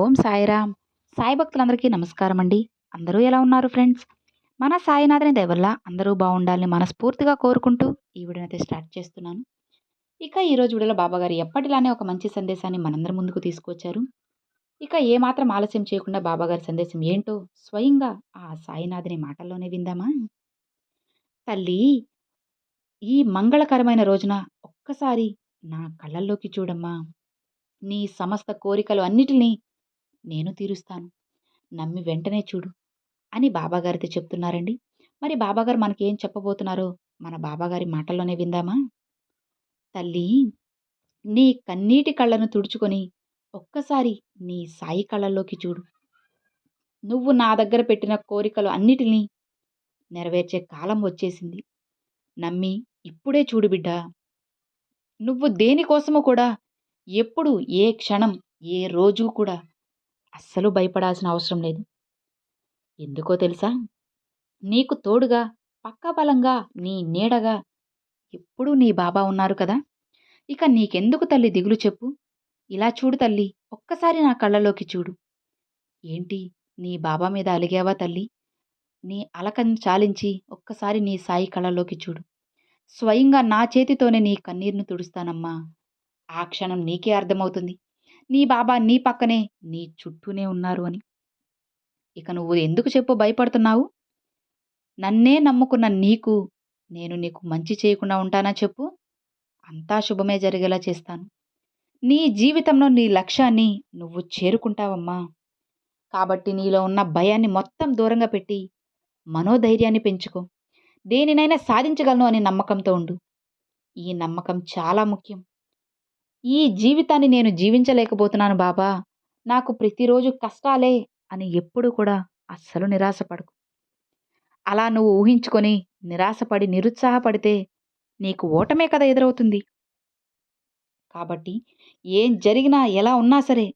ఓం సాయిరామ్. సాయి భక్తులందరికీ నమస్కారం అండి అందరూ ఎలా ఉన్నారు ఫ్రెండ్స్? మన సాయినాథని దయవల్ల అందరూ బాగుండాలని మనస్ఫూర్తిగా కోరుకుంటూ ఈ వీడియోని అయితే స్టార్ట్ చేస్తున్నాను. ఇక ఈరోజు వీడియోలో బాబాగారు ఎప్పటిలానే ఒక మంచి సందేశాన్ని మనందరి ముందుకు తీసుకొచ్చారు. ఇక ఏమాత్రం ఆలస్యం చేయకుండా బాబాగారి సందేశం ఏంటో స్వయంగా ఆ సాయినాథుని మాటల్లోనే విందామా? తల్లి ఈ మంగళకరమైన రోజున ఒక్కసారి నా కళ్ళల్లోకి చూడమ్మా. నీ సమస్త కోరికలు అన్నిటినీ నేను తీరుస్తాను. నమ్మి వెంటనే చూడు అని బాబాగారితో చెప్తున్నారండి. మరి బాబాగారు మనకేం చెప్పబోతున్నారో మన బాబాగారి మాటల్లోనే విందామా? తల్లి నీ కన్నీటి కళ్ళను తుడుచుకొని ఒక్కసారి నీ సాయి కళ్ళల్లోకి చూడు. నువ్వు నా దగ్గర పెట్టిన కోరికలు అన్నిటినీ నెరవేర్చే కాలం వచ్చేసింది. నమ్మి ఇప్పుడే చూడు బిడ్డ. నువ్వు దేనికోసము కూడా ఎప్పుడు ఏ క్షణం ఏ రోజు కూడా అస్సలు భయపడాల్సిన అవసరం లేదు. ఎందుకో తెలుసా? నీకు తోడుగా పక్కబలంగా నీ నీడగా ఎప్పుడూ నీ బాబా ఉన్నారు కదా? ఇక నీకెందుకు తల్లి దిగులు చెప్పు. ఇలా చూడు తల్లి ఒక్కసారి నా కళ్ళలోకి చూడు. ఏంటి నీ బాబా మీద అలిగావా తల్లి? నీ అలకను చాలించి ఒక్కసారి నీ సాయి కళ్ళలోకి చూడు. స్వయంగా నా చేతితోనే నీ కన్నీరును తుడుస్తానమ్మా. ఆ క్షణం నీకే అర్థమవుతుంది. నీ బాబా నీ పక్కనే నీ చుట్టూనే ఉన్నారు అని. ఇక నువ్వు ఎందుకు చెప్పు భయపడుతున్నావు? నన్నే నమ్ముకున్న నీకు నేను నీకు మంచి చేయకుండా ఉంటానా చెప్పు? అంతా శుభమే జరిగేలా చేస్తాను. నీ జీవితంలో నీ లక్ష్యాన్ని నువ్వు చేరుకుంటావమ్మా. కాబట్టి నీలో ఉన్న భయాన్ని మొత్తం దూరంగా పెట్టి మనోధైర్యాన్ని పెంచుకో. దేనినైనా సాధించగలను అనే నమ్మకంతో ఉండు. ఈ నమ్మకం చాలా ముఖ్యం. ఈ జీవితాన్ని నేను జీవించలేకపోతున్నాను బాబా. నాకు ప్రతిరోజు కష్టాలే అని ఎప్పుడు కూడా అస్సలు నిరాశపడకు. అలా నువ్వు ఊహించుకొని నిరాశపడి నిరుత్సాహపడితే నీకు ఓటమే కదా ఎదురవుతుంది. కాబట్టి ఏం జరిగినా ఎలా ఉన్నా సరే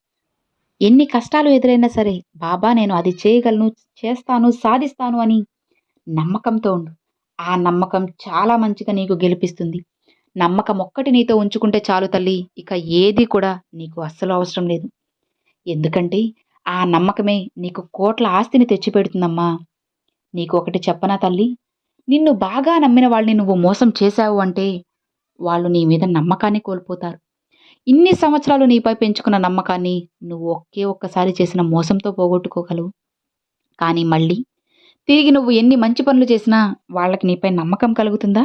ఎన్ని కష్టాలు ఎదురైనా సరే బాబా నేను అది చేయగలను చేస్తాను సాధిస్తాను అని నమ్మకంతో ఉండు. ఆ నమ్మకం చాలా మంచిగా నీకు గెలిపిస్తుంది. నమ్మకం ఒక్కటి నీతో ఉంచుకుంటే చాలు తల్లి. ఇక ఏది కూడా నీకు అస్సలు అవసరం లేదు. ఎందుకంటే ఆ నమ్మకమే నీకు కోట్ల ఆస్తిని తెచ్చిపెడుతుందమ్మా. నీకు ఒకటి చెప్పనా తల్లి? నిన్ను బాగా నమ్మిన వాళ్ళని నువ్వు మోసం చేశావు అంటే వాళ్ళు నీ మీద నమ్మకాన్ని కోల్పోతారు. ఇన్ని సంవత్సరాలు నీపై పెంచుకున్న నమ్మకాన్ని నువ్వు ఒకే ఒక్కసారి చేసిన మోసంతో పోగొట్టుకోగలవు. కానీ మళ్ళీ తిరిగి నువ్వు ఎన్ని మంచి పనులు చేసినా వాళ్ళకి నీపై నమ్మకం కలుగుతుందా?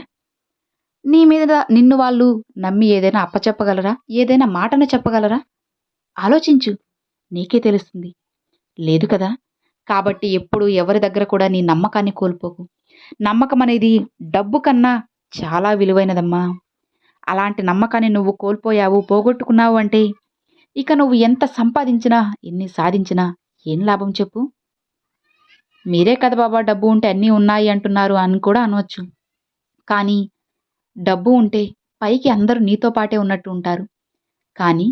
నీ మీద నిన్ను వాళ్ళు నమ్మి ఏదైనా అప్పచెప్పగలరా? ఏదైనా మాటను చెప్పగలరా? ఆలోచించు. నీకే తెలుస్తుంది. లేదు కదా. కాబట్టి ఎప్పుడు ఎవరి దగ్గర కూడా నీ నమ్మకాన్ని కోల్పోకు. నమ్మకం అనేది డబ్బు కన్నా చాలా విలువైనదమ్మా. అలాంటి నమ్మకాన్ని నువ్వు కోల్పోయావు పోగొట్టుకున్నావు అంటే ఇక నువ్వు ఎంత సంపాదించినా ఎన్ని సాధించినా ఏం లాభం చెప్పు? మీరే కదా బాబా డబ్బు ఉంటే అన్నీ ఉన్నాయి అంటున్నారు అని కూడా అనవచ్చు కానీ డబ్బు ఉంటే పైకి అందరూ నీతో పాటే ఉన్నట్టు ఉంటారు. కానీ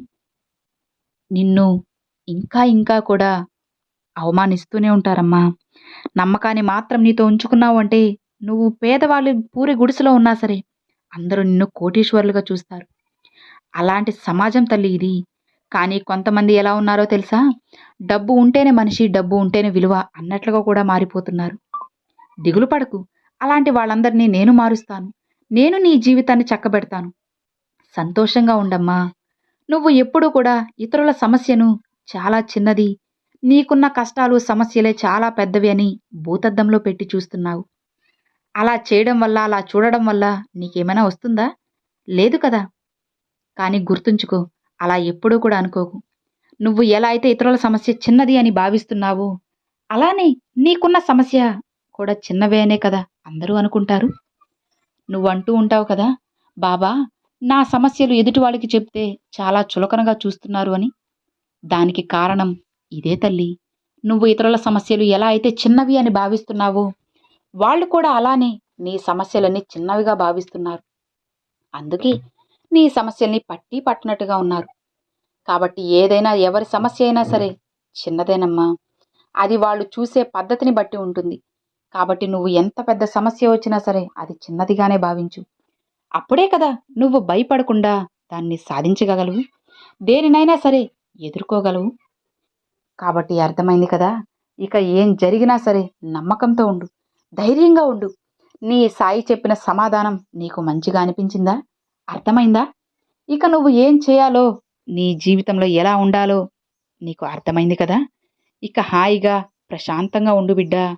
నిన్ను ఇంకా ఇంకా కూడా అవమానిస్తూనే ఉంటారమ్మా. నమ్మకాన్ని మాత్రం నీతో ఉంచుకున్నావు అంటే నువ్వు పేదవాళ్ళు పూరి గుడిసెలో ఉన్నా సరే అందరూ నిన్ను కోటీశ్వరులుగా చూస్తారు. అలాంటి సమాజం తల్లి ఇది. కానీ కొంతమంది ఎలా ఉన్నారో తెలుసా? డబ్బు ఉంటేనే మనిషి డబ్బు ఉంటేనే విలువ అన్నట్లుగా కూడా మారిపోతున్నారు. దిగులు పడకు. అలాంటి వాళ్ళందరినీ నేను మారుస్తాను. నేను నీ జీవితాన్ని చక్కబెడతాను. సంతోషంగా ఉండమ్మా. నువ్వు ఎప్పుడూ కూడా ఇతరుల సమస్యను చాలా చిన్నది నీకున్న కష్టాలు సమస్యలే చాలా పెద్దవి అని భూతద్దంలో పెట్టి చూస్తున్నావు. అలా చేయడం వల్ల అలా చూడడం వల్ల నీకేమైనా వస్తుందా? లేదు కదా. కానీ గుర్తుంచుకో అలా ఎప్పుడూ కూడా అనుకోకు. నువ్వు ఎలా అయితే ఇతరుల సమస్య చిన్నది అని భావిస్తున్నావో అలానే నీకున్న సమస్య కూడా చిన్నవే అనే కదా అందరూ అనుకుంటారు. నువ్వు అంటూ ఉంటావు కదా? బాబా నా సమస్యలు ఎదుటివాడికి చెప్తే చాలా చులకనగా చూస్తున్నారు అని. దానికి కారణం ఇదే తల్లి. నువ్వు ఇతరుల సమస్యలు ఎలా అయితే చిన్నవి అని భావిస్తున్నావో వాళ్ళు కూడా అలానే నీ సమస్యలన్నీ చిన్నవిగా భావిస్తున్నారు. అందుకే నీ సమస్యల్ని పట్టి పట్టినట్టుగా ఉన్నారు. కాబట్టి ఏదైనా ఎవరి సమస్య అయినా సరే చిన్నదేనమ్మా. అది వాళ్ళు చూసే పద్ధతిని బట్టి ఉంటుంది. కాబట్టి నువ్వు ఎంత పెద్ద సమస్య వచ్చినా సరే అది చిన్నదిగానే భావించు. అప్పుడే కదా నువ్వు భయపడకుండా దాన్ని సాధించగలవు. దేనినైనా సరే ఎదుర్కోగలవు. కాబట్టి అర్థమైంది కదా? ఇక ఏం జరిగినా సరే నమ్మకంతో ఉండు. ధైర్యంగా ఉండు. నీ సాయి చెప్పిన సమాధానం నీకు మంచిగా అనిపించిందా? అర్థమైందా? ఇక నువ్వు ఏం చేయాలో నీ జీవితంలో ఎలా ఉండాలో నీకు అర్థమైంది కదా? ఇక హాయిగా ప్రశాంతంగా ఉండు బిడ్డా.